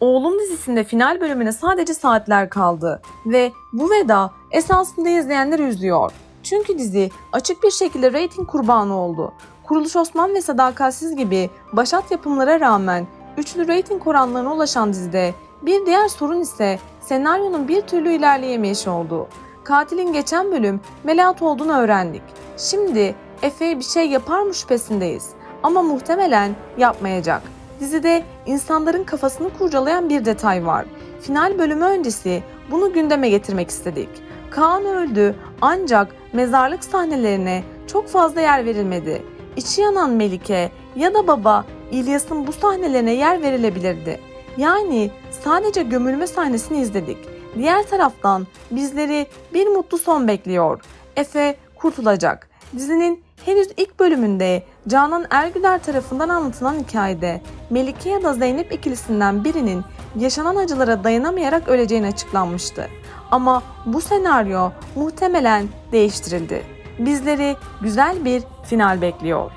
Oğlum dizisinde final bölümüne sadece saatler kaldı ve bu veda esasında izleyenleri üzüyor. Çünkü dizi açık bir şekilde reyting kurbanı oldu. Kuruluş Osman ve Sadakatsiz gibi başat yapımlara rağmen üçlü reyting oranlarına ulaşan dizide bir diğer sorun ise senaryonun bir türlü ilerleyemeyişi oldu. Katilin geçen bölüm Melahat olduğunu öğrendik. Şimdi Efe'ye bir şey yapar mı şüphesindeyiz. Ama muhtemelen yapmayacak. Dizide insanların kafasını kurcalayan bir detay var. Final bölümü öncesi bunu gündeme getirmek istedik. Kaan öldü ancak mezarlık sahnelerine çok fazla yer verilmedi. İçi yanan Melike ya da baba İlyas'ın bu sahnelerine yer verilebilirdi. Yani sadece gömülme sahnesini izledik. Diğer taraftan bizleri bir mutlu son bekliyor. Efe kurtulacak. Dizinin henüz ilk bölümünde Canan Ergüder tarafından anlatılan hikayede Melike ya da Zeynep ikilisinden birinin yaşanan acılara dayanamayarak öleceğini açıklanmıştı. Ama bu senaryo muhtemelen değiştirildi. Bizleri güzel bir final bekliyor.